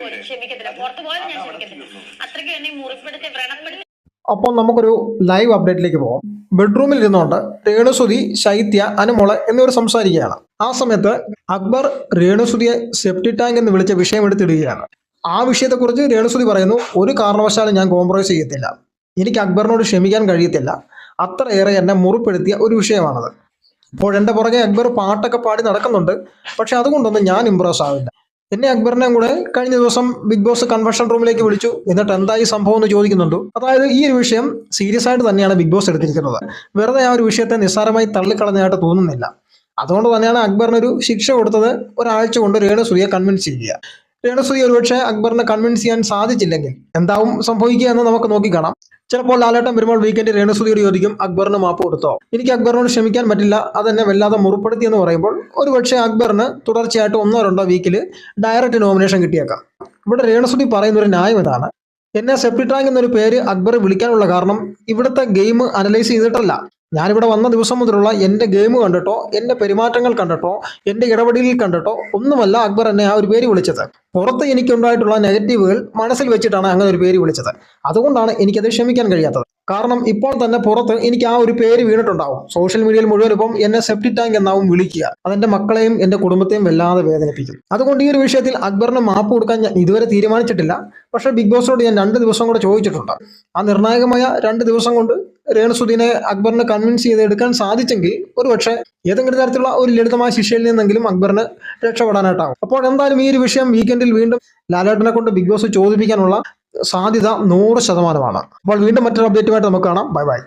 ക്ഷമിക്കത്തില്ല. പുറത്തു ഞാൻ ക്ഷമിക്കത്തില്ല. അത്രയ്ക്ക് എന്നെ മുറിപ്പെടുത്തി വ്രണപ്പെടുത്തി അപ്പോൾ നമുക്കൊരു ലൈവ് അപ്ഡേറ്റിലേക്ക് പോകാം ബെഡ്റൂമിൽ ഇരുന്നുകൊണ്ട് രേണുസുതി ശൈത്യ അനുമോൾ എന്നിവർ സംസാരിക്കുകയാണ്. ആ സമയത്ത് അക്ബർ രേണുസുതിയെ സെപ്റ്റി ടാങ്ക് എന്ന് വിളിച്ച വിഷയം എടുത്തിടുകയാണ് ആ വിഷയത്തെക്കുറിച്ച് രേണുസുതി പറയുന്നു ഒരു കാരണവശാലും ഞാൻ കോംപ്രമൈസ് ചെയ്യത്തില്ല. എനിക്ക് അക്ബറിനോട് ക്ഷമിക്കാൻ കഴിയത്തില്ല. അത്രയേറെ എന്നെ മുറിപ്പെടുത്തിയ ഒരു വിഷയമാണത്. അപ്പോൾ എന്റെ പുറകെ അക്ബർ പാട്ടൊക്കെ പാടി നടക്കുന്നുണ്ട് പക്ഷെ അതുകൊണ്ടൊന്നും ഞാൻ ഇമ്പ്രസ് ആവില്ല. എന്നെ അക്ബറിനെയും കൂടെ കഴിഞ്ഞ ദിവസം ബിഗ് ബോസ് കൺവെൻഷൻ റൂമിലേക്ക് വിളിച്ചു. എന്നിട്ട് എന്തായി സംഭവം എന്ന് ചോദിക്കുന്നുണ്ട്? അതായത് ഈ ഒരു വിഷയം സീരിയസ് ആയിട്ട് തന്നെയാണ് ബിഗ് ബോസ് എടുത്തിരിക്കുന്നത്. വെറുതെ ആ ഒരു വിഷയത്തെ നിസ്സാരമായി തള്ളിക്കളഞ്ഞായിട്ട് തോന്നുന്നില്ല. അതുകൊണ്ട് തന്നെയാണ് അക്ബറിനൊരു ശിക്ഷ കൊടുത്തത് ഒരാഴ്ച കൊണ്ട് രേണു സൂര്യ കൺവിൻസ് ചെയ്യുക. രേണുസുതി ഒരുപക്ഷെ അക്ബറിനെ കൺവിൻസ് ചെയ്യാൻ സാധിച്ചില്ലെങ്കിൽ എന്താവും സംഭവിക്കുക എന്ന് നമുക്ക് നോക്കിക്കാണാം. ചിലപ്പോൾ ലാലേട്ടൻ വരുമ്പോൾ വീക്കെൻഡ് രേണുസുതിയോട് ചോദിക്കും അക്ബറിന് മാപ്പ് കൊടുത്തോ? എനിക്ക് അക്ബറിനോട് ക്ഷമിക്കാൻ പറ്റില്ല അതെന്നെ വല്ലാതെ മുറിപ്പെടുത്തി എന്ന് പറയുമ്പോൾ ഒരുപക്ഷെ അക്ബറിന് തുടർച്ചയായിട്ട് ഒന്നോ രണ്ടോ വീക്കിൽ ഡയറക്റ്റ് നോമിനേഷൻ കിട്ടിയേക്കാം. ഇവിടെ രേണുസുതി പറയുന്ന ഒരു ന്യായം ഇതാണ്. എന്നെ സെപ്റ്റി എന്നൊരു പേര് അക്ബർ വിളിക്കാനുള്ള കാരണം ഇവിടുത്തെ ഗെയിം അനലൈസ് ചെയ്തിട്ടല്ല. ഞാനിവിടെ വന്ന ദിവസം മുതലുള്ള എന്റെ ഗെയിം കണ്ടിട്ടോ എന്റെ പെരുമാറ്റങ്ങൾ കണ്ടിട്ടോ എന്റെ ഇടപെടലിൽ കണ്ടിട്ടോ ഒന്നുമല്ല അക്ബർ എന്നെ ആ ഒരു പേര് വിളിച്ചത്. പുറത്ത് എനിക്കുണ്ടായിട്ടുള്ള നെഗറ്റീവുകൾ മനസ്സിൽ വെച്ചിട്ടാണ് അങ്ങനെ ഒരു പേര് വിളിച്ചത്. അതുകൊണ്ടാണ് എനിക്കത് ക്ഷമിക്കാൻ കഴിയാത്തത്. കാരണം ഇപ്പോൾ തന്നെ പുറത്ത് എനിക്ക് ആ ഒരു പേര് വീണിട്ടുണ്ടാവും. സോഷ്യൽ മീഡിയയിൽ മുഴുവൻ ഇപ്പം എന്നെ സെപ്റ്റി ടാങ്ക് എന്നാവും വിളിക്കുക. അതെന്റെ മക്കളെയും എന്റെ കുടുംബത്തെയും വല്ലാതെ വേദനിപ്പിക്കും. അതുകൊണ്ട് ഈ ഒരു വിഷയത്തിൽ അക്ബറിന് മാപ്പ് കൊടുക്കാൻ ഞാൻ ഇതുവരെ തീരുമാനിച്ചിട്ടില്ല. പക്ഷേ ബിഗ് ബോസിനോട് ഞാൻ രണ്ട് ദിവസം കൂടെ ചോദിച്ചിട്ടുണ്ട്. ആ നിർണായകമായ രണ്ട് ദിവസം കൊണ്ട് രേണുസുദ്ദീനെ അക്ബറിനെ കൺവിൻസ് ചെയ്തെടുക്കാൻ സാധിച്ചെങ്കിൽ ഒരുപക്ഷെ ഏതെങ്കിലും തരത്തിലുള്ള ഒരു ലളിതമായ ശിക്ഷയിൽ നിന്നെങ്കിലും അക്ബറിന് രക്ഷപ്പെടാനായിട്ടാകും അപ്പോൾ എന്തായാലും ഈ ഒരു വിഷയം വീക്കെൻഡിൽ വീണ്ടും ലാലേട്ടനെ കൊണ്ട് ബിഗ് ബോസ് ചോദിപ്പിക്കാനുള്ള സാധ്യത നൂറ് ശതമാനമാണ്. അപ്പോൾ വീണ്ടും മറ്റൊരു അപ്ഡേറ്റുമായിട്ട് നമുക്ക് കാണാം. Bye bye